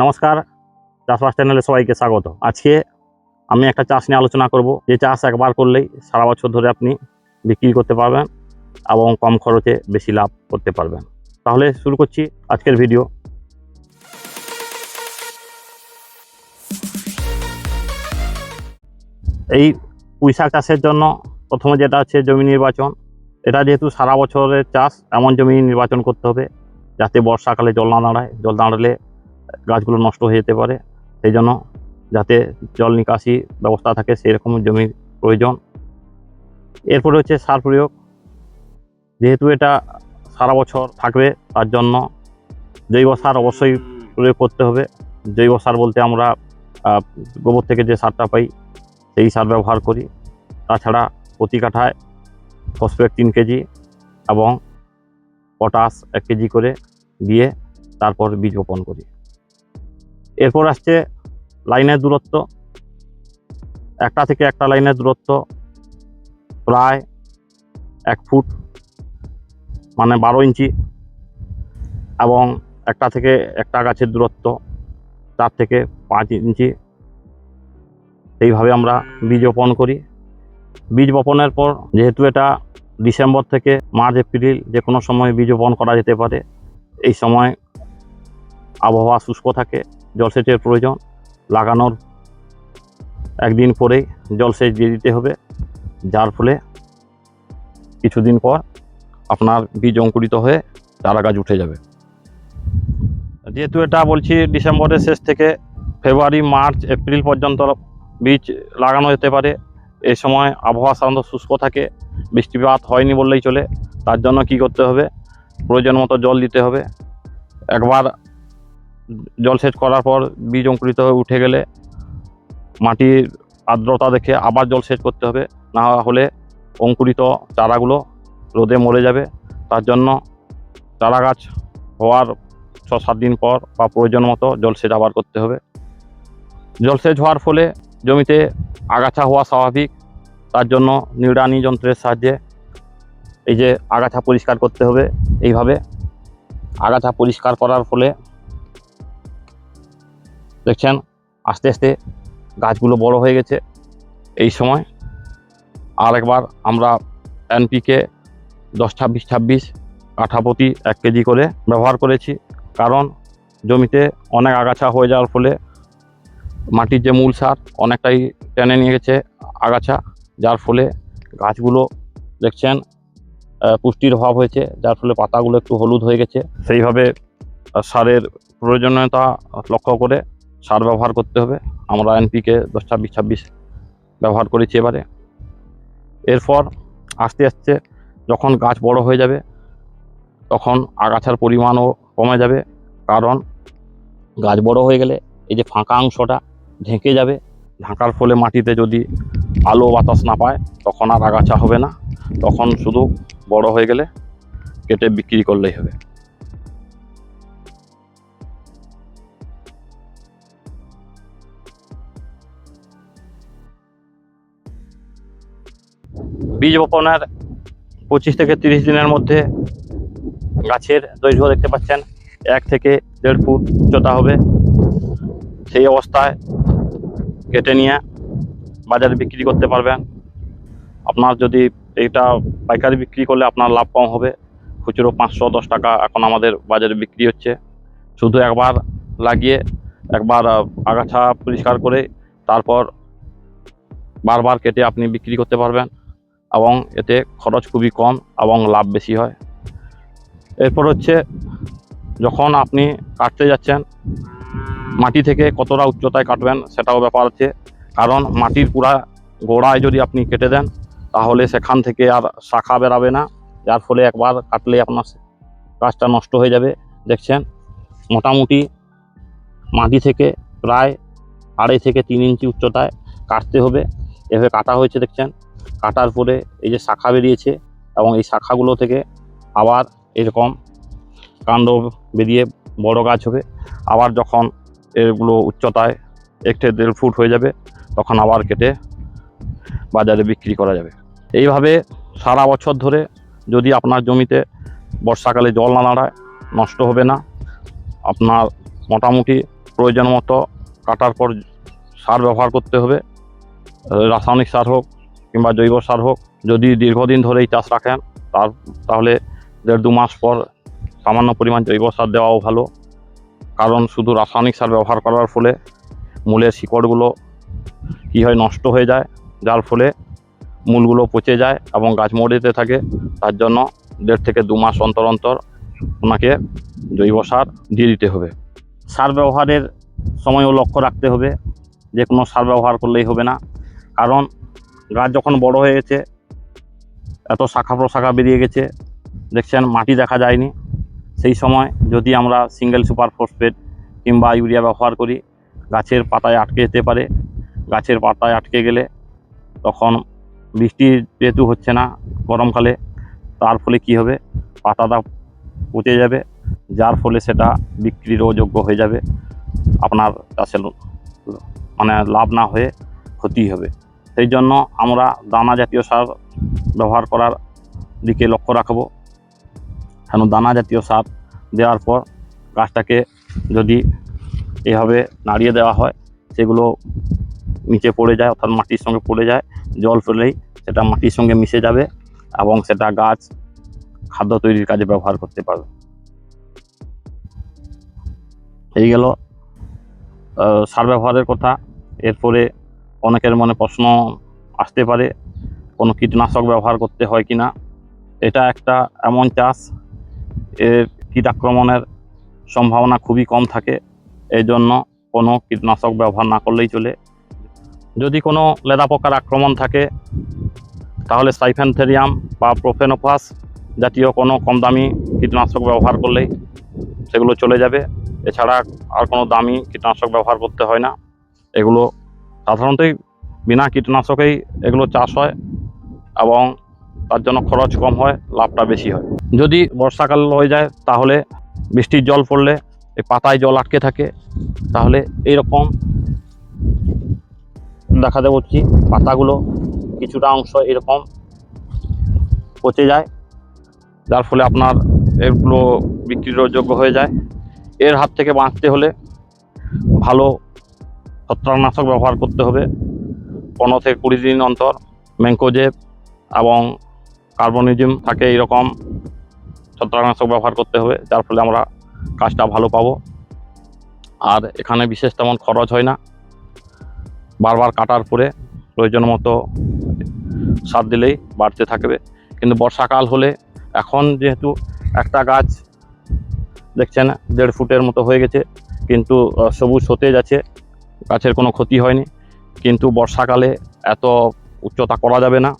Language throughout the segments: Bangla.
নমস্কার, চাষবাস চ্যানেলে সবাইকে স্বাগত। আজকে আমি একটা চাষ নিয়ে আলোচনা করব। যে চাষ একবার করলেই সারা বছর ধরে আপনি বিক্রি করতে পারবেন এবং কম খরচে বেশি লাভ করতে পারবেন। তাহলে শুরু করছি আজকের ভিডিও। এই পুঁইশাক চাষের জন্য প্রথমে যেটা হচ্ছে জমি নির্বাচন। এটা যেহেতু সারা বছরের চাষ, এমন জমি নির্বাচন করতে হবে যাতে বর্ষাকালে জল না দাঁড়ায়। জল দাঁড়ালে গাছগুলো নষ্ট হয়ে যেতে পারে। সেই জন্য যাতে জল নিকাশি ব্যবস্থা থাকে সেই রকম জমির প্রয়োজন। এরপরে হচ্ছে সার প্রয়োগ। যেহেতু এটা সারা বছর থাকবে, তার জন্য জৈব সার অবশ্যই প্রয়োগ করতে হবে। জৈব সার বলতে আমরা গোবর থেকে যে সারটা পাই, সেই সার ব্যবহার করি। তাছাড়া প্রতি কাঠায় ফসফেট তিন কেজি এবং পটাশ এক কেজি করে দিয়ে তারপর বীজ বপন করি। এরপর আসছে লাইনের দূরত্ব। একটা থেকে একটা লাইনের দূরত্ব প্রায় এক ফুট মানে বারো ইঞ্চি এবং একটা থেকে একটা গাছের দূরত্ব চার থেকে পাঁচ ইঞ্চি। এইভাবে আমরা বীজ বপন করি। বীজ বপনের পর যেহেতু এটা ডিসেম্বর থেকে মার্চ, এপ্রিল যে কোনো সময় বীজ বপন করা যেতে পারে। এই সময় আবহাওয়া শুষ্ক থাকে। জলসেচের প্রয়োজন লাগানোর একদিন পরেই জলসেচ দিয়ে দিতে হবে। যার ফলে কিছুদিন পর আপনার বীজ অঙ্কুরিত হয়ে চারা গাছ উঠে যাবে। যেহেতু এটা বলছি ডিসেম্বরের শেষ থেকে ফেব্রুয়ারি, মার্চ, এপ্রিল পর্যন্ত বীজ লাগানো যেতে পারে। এই সময় আবহাওয়া সাধারণত শুষ্ক থাকে, বৃষ্টিপাত হয়নি বললেই চলে। তার জন্য কি করতে হবে? প্রয়োজন মতো জল দিতে হবে। একবার জলসেচ করার পর বীজ অঙ্কুরিত হয়ে উঠে গেলে মাটির আর্দ্রতা দেখে আবার জলসেচ করতে হবে। না হলে অঙ্কুরিত চারাগুলো রোদে মরে যাবে। তার জন্য চারা গাছ হওয়ার ছ সাত দিন পর বা প্রয়োজন মতো জলসেচ আবার করতে হবে। জলসেচ হওয়ার ফলে জমিতে আগাছা হওয়া স্বাভাবিক। তার জন্য নিড়ানি যন্ত্রের সাহায্যে এই যে আগাছা পরিষ্কার করতে হবে। এইভাবে আগাছা পরিষ্কার করার ফলে দেখছেন? আস্তে আস্তে গাছগুলো বড় হয়ে গেছে। এই সময় আর একবার আমরা এনপিকে দশ ছাব্বিশ ছাব্বিশ কাঠাপতি এক কেজি করে ব্যবহার করেছি। কারণ জমিতে অনেক আগাছা হয়ে যাওয়ার ফলে মাটির যে মূল সার অনেকটাই টেনে নিয়ে গেছে আগাছা, যার ফলে গাছগুলো দেখছেন পুষ্টির অভাব হয়েছে, যার ফলে পাতাগুলো একটু হলুদ হয়ে গেছে। সেইভাবে সারের প্রয়োজনীয়তা লক্ষ্য করে সার ব্যবহার করতে হবে। আমরা এনপিকে দশ ছাব্বিশ ছাব্বিশ ব্যবহার করেছি এবারে। এরপর আস্তে আস্তে যখন গাছ বড় হয়ে যাবে, তখন আগাছার পরিমাণও কমে যাবে। কারণ গাছ বড় হয়ে গেলে এই যে ফাঁকা অংশটা ঢেকে যাবে, ঢাকার ফলে মাটিতে যদি আলো বাতাস না পায়, তখন আর আগাছা হবে না। তখন শুধু বড় হয়ে গেলে কেটে বিক্রি করলেই হবে। বীজ বপনের পঁচিশ থেকে তিরিশ দিনের মধ্যে গাছের দৈর্ঘ্য দেখতে পাচ্ছেন, এক থেকে দেড় ফুট উচ্চতা হবে। সেই অবস্থায় কেটে নিয়ে বাজারে বিক্রি করতে পারবেন। আপনার যদি এটা পাইকারি বিক্রি করলে আপনার লাভ কম হবে। খুচরো পাঁচশো, দশ টাকা এখন আমাদের বাজারে বিক্রি হচ্ছে। শুধু একবার লাগিয়ে, একবার আগাছা পরিষ্কার করে, তারপর বারবার কেটে আপনি বিক্রি করতে পারবেন। এবং এতে খরচ খুবই কম এবং লাভ বেশি হয়। এরপর হচ্ছে, যখন আপনি কাটতে যাচ্ছেন, মাটি থেকে কতটা উচ্চতায় কাটবেন সেটাও ব্যাপার আছে। কারণ মাটির পুরা গোড়ায় যদি আপনি কেটে দেন, তাহলে সেখান থেকে আর শাখা বেরাবে না। যার ফলে একবার কাটলে আপনার গাছটা নষ্ট হয়ে যাবে। দেখছেন, মোটামুটি মাটি থেকে প্রায় আড়াই থেকে তিন ইঞ্চি উচ্চতায় কাটতে হবে। এভাবে কাটা হয়েছে, দেখছেন। কাটার পরে এই যে শাখা বেরিয়েছে এবং এই শাখাগুলো থেকে আবার এরকম কাণ্ড বেরিয়ে বড় গাছ হবে। আবার যখন এগুলো উচ্চতায় একটু দেড় ফুট হয়ে যাবে, তখন আবার কেটে বাজারে বিক্রি করা যাবে। এইভাবে সারা বছর ধরে যদি আপনার জমিতে বর্ষাকালে জল না দাঁড়ায় নষ্ট হবে না। আপনার মোটামুটি প্রয়োজন মতো কাটার পর সার ব্যবহার করতে হবে। রাসায়নিক সার হোক কিংবা জৈব সার হোক, যদি দীর্ঘদিন ধরে এই চাষ রাখেন, তার তাহলে দেড় দু মাস পর সামান্য পরিমাণ জৈব সার দেওয়াও ভালো। কারণ শুধু রাসায়নিক সার ব্যবহার করার ফলে মূলের শিকড়গুলো কী হয় নষ্ট হয়ে যায়, যার ফলে মূলগুলো পচে যায় এবং গাছ মরে থাকে। তার জন্য দেড় থেকে দু মাস অন্তর অন্তর ওনাকে জৈব সার দিয়ে দিতে হবে। সার ব্যবহারের সময়ও লক্ষ্য রাখতে হবে। যে কোনো সার ব্যবহার করলেই হবে না। কারণ গাছ যখন বড় হয়ে গেছে, এত শাখা প্রশাখা বেরিয়ে গেছে, দেখছেন মাটি দেখা যায়নি। সেই সময় যদি আমরা সিঙ্গেল সুপার ফসফেট কিংবা ইউরিয়া ব্যবহার করি, গাছের পাতায় আটকে যেতে পারে। গাছের পাতায় আটকে গেলে তখন বৃষ্টি যেহেতু হচ্ছে না গরমকালে, তার ফলে কি হবে? পাতাটা পচে যাবে, যার ফলে সেটা বিক্রিরও যোগ্য হয়ে যাবে। আপনার চাষের মানে লাভ না হয়ে ক্ষতি হবে। সেই জন্য আমরা দানা জাতীয় সার ব্যবহার করার দিকে লক্ষ্য রাখব। কেন দানা জাতীয় সার দেওয়ার পর গাছটাকে যদি এভাবে নাড়িয়ে দেওয়া হয়, সেগুলো নিচে পড়ে যায়, অর্থাৎ মাটির সঙ্গে পড়ে যায়, জল পড়লেই সেটা মাটির সঙ্গে মিশে যাবে এবং সেটা গাছ খাদ্য তৈরির কাজে ব্যবহার করতে পারবে। এই গেল সার ব্যবহারের কথা। এরপরে অনেকের মনে প্রশ্ন আসতে পারে, কোনো কীটনাশক ব্যবহার করতে হয় কি না এটা একটা এমন চাষ, এর কীট আক্রমণের সম্ভাবনা খুবই কম থাকে এই জন্য কোনো কীটনাশক ব্যবহার না করলেই চলে। যদি কোনো লেদা পোকার আক্রমণ থাকে, তাহলে সাইফেনথেরিয়াম বা প্রোফেনোফাস জাতীয় কোনো কম দামি কীটনাশক ব্যবহার করলেই সেগুলো চলে যাবে। এছাড়া আর কোনো দামি কীটনাশক ব্যবহার করতে হয় না। এগুলো সাধারণতই বিনা কীটনাশকেই এগুলো চাষ হয় এবং তার জন্য খরচ কম হয়, লাভটা বেশি হয়। যদি বর্ষাকাল হয়ে যায় তাহলে বৃষ্টির জল পড়লে, এই পাতায় জল আটকে থাকে, তাহলে এইরকম দেখাতে বলছি পাতাগুলো কিছুটা অংশ এরকম পচে যায়, যার ফলে আপনার এগুলো বিক্রির যোগ্য হয়ে যায়। এর হাত থেকে বাঁচতে হলে ভালো ছত্রাকনাশক ব্যবহার করতে হবে। পনেরো থেকে কুড়ি দিন অন্তর ম্যাঙ্কোজেব এবং কার্বনিজম থাকে এইরকম ছত্রাকনাশক ব্যবহার করতে হবে, যার ফলে আমরা কাজটা ভালো পাবো। আর এখানে বিশেষ তেমন খরচ হয় না। বারবার কাটার পরে প্রয়োজন মতো সার দিলেই বাড়তে থাকবে। কিন্তু বর্ষাকাল হলে এখন যেহেতু একটা গাছ দেখছেন, দেড় ফুটের মতো হয়ে গেছে, কিন্তু সবুজ সতেজ আছে। গাছের কোনো ক্ষতি হয়নি। কিন্তু বর্ষাকালে এত উচ্চতা করা যাবে না।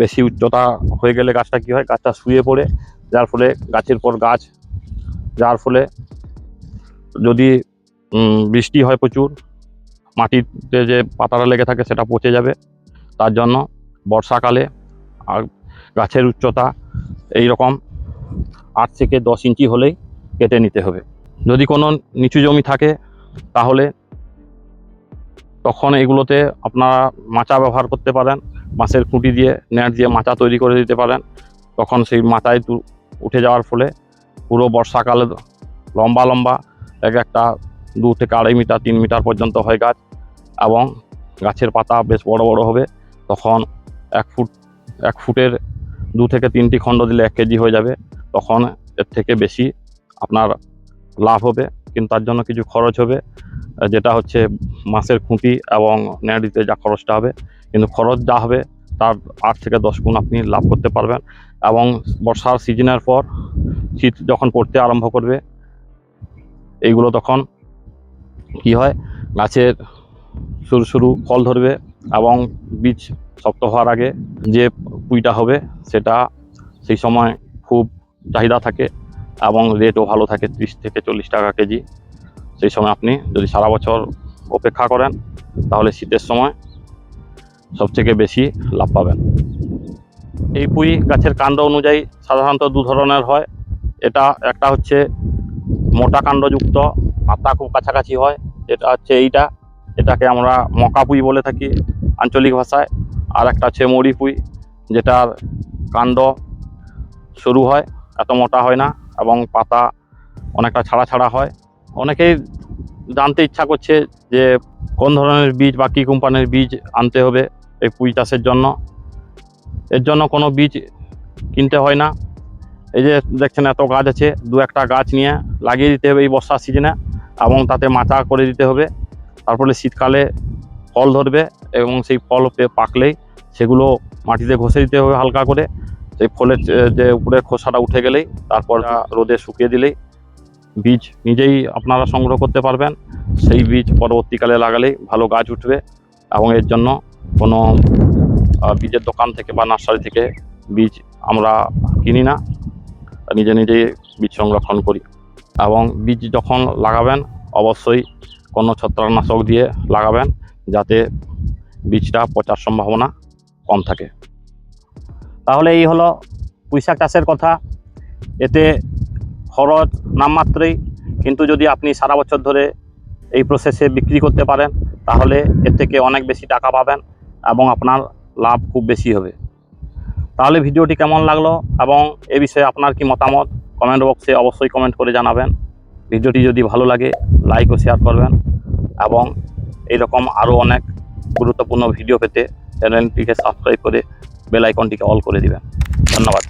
বেশি উচ্চতা হয়ে গেলে গাছটা কী হয়? গাছটা শুয়ে পড়ে। যার ফলে গাছের পর গাছ, যার ফলে যদি বৃষ্টি হয় প্রচুর, মাটিতে যে পাতাটা লেগে থাকে সেটা পচে যাবে। তার জন্য বর্ষাকালে আর গাছের উচ্চতা এই রকম আট থেকে দশ ইঞ্চি হলেই কেটে নিতে হবে। যদি কোনো নিচু জমি থাকে, তাহলে তখন এগুলোতে আপনারা মাচা ব্যবহার করতে পারেন, বাঁশের খুঁটি দিয়ে, নেট দিয়ে মাচা তৈরি করে দিতে পারেন। তখন সেই মাচায় উঠে যাওয়ার ফলে পুরো বর্ষাকালে লম্বা লম্বা এক একটা দু থেকে আড়াই মিটার, তিন মিটার পর্যন্ত হয় গাছ এবং গাছের পাতা বেশ বড় বড় হবে। তখন এক ফুট, এক ফুটের দু থেকে তিনটি খণ্ড দিলে এক কেজি হয়ে যাবে। তখন এর থেকে বেশি আপনার লাভ হবে। কিন্তু তার জন্য কিছু খরচ হবে যেটা হচ্ছে মাছের খুঁটি এবং নেট দিতে যা খরচটা হবে। কিন্তু খরচ যা হবে তার আট থেকে দশ গুণ আপনি লাভ করতে পারবেন এবং বর্ষার সিজনের পর শীত যখন পড়তে আরম্ভ করবে, এইগুলো তখন কি হয়, গাছের শুরু শুরু ফল ধরবে এবং বীজ শক্ত হওয়ার আগে যে পুঁইটা হবে সেটা সেই সময় খুব চাহিদা থাকে। এবং রেটও ভালো থাকে, ত্রিশ থেকে চল্লিশ টাকা কেজি। সেই সময় আপনি যদি সারা বছর অপেক্ষা করেন, তাহলে শীতের সময় সবথেকে বেশি লাভ পাবেন। এই পুঁই গাছের কাণ্ড অনুযায়ী সাধারণত দু ধরনের হয়। এটা একটা হচ্ছে মোটা কাণ্ডযুক্ত, পাতা খুব কাছাকাছি হয়। এটা হচ্ছে এইটা। এটাকে আমরা মকা পুঁই বলে থাকি আঞ্চলিক ভাষায়। আর একটা হচ্ছে মরি পুঁই, যেটার কাণ্ড শুরু হয়, এত মোটা হয় না। এবং পাতা অনেকটা ছাড়া ছাড়া হয়। অনেকেই জানতে ইচ্ছা করছে যে কোন ধরনের বীজ বা কী কোম্পানির বীজ আনতে হবে এই পুঁই চাষের জন্য। এর জন্য কোনো বীজ কিনতে হয় না। এই যে দেখছেন এত গাছ আছে, দু একটা গাছ নিয়ে লাগিয়ে দিতে হবে এই বর্ষার সিজনে এবং তাতে মাচা করে দিতে হবে। তারপরে শীতকালে ফল ধরবে এবং সেই ফল পাকলেই সেগুলো মাটিতে ঘষে দিতে হবে হালকা করে। সেই ফলের যে- যে উপরে খোসাটা উঠে গেলেই তারপর রোদে শুকিয়ে দিলেই বীজ নিজেই আপনারা সংগ্রহ করতে পারবেন। সেই বীজ পরবর্তীকালে লাগালেই ভালো গাছ উঠবে এবং এর জন্য কোনো বীজের দোকান থেকে বা নার্সারি থেকে বীজ আমরা কিনি না। নিজে নিজেই বীজ সংরক্ষণ করি। এবং বীজ যখন লাগাবেন অবশ্যই কোনো ছত্রাকনাশক দিয়ে লাগাবেন যাতে বীজটা পচার সম্ভাবনা কম থাকে। তাহলে এই হলো পুঁইশাক চাষের কথা। এতে খরচ নামমাত্রই, কিন্তু যদি আপনি সারা বছর ধরে এই প্রসেসে বিক্রি করতে পারেন, তাহলে এর থেকে অনেক বেশি টাকা পাবেন এবং আপনার লাভ খুব বেশি হবে। তাহলে ভিডিওটি কেমন লাগল এবং এ বিষয়ে আপনার কি মতামত কমেন্ট বক্সে অবশ্যই কমেন্ট করে জানাবেন। ভিডিওটি যদি ভালো লাগে লাইক ও শেয়ার করবেন এবং এইরকম আরও অনেক গুরুত্বপূর্ণ ভিডিও পেতে চ্যানেলটিকে সাবস্ক্রাইব করে বেল আইকনটিকে অল করে দিবেন। ধন্যবাদ।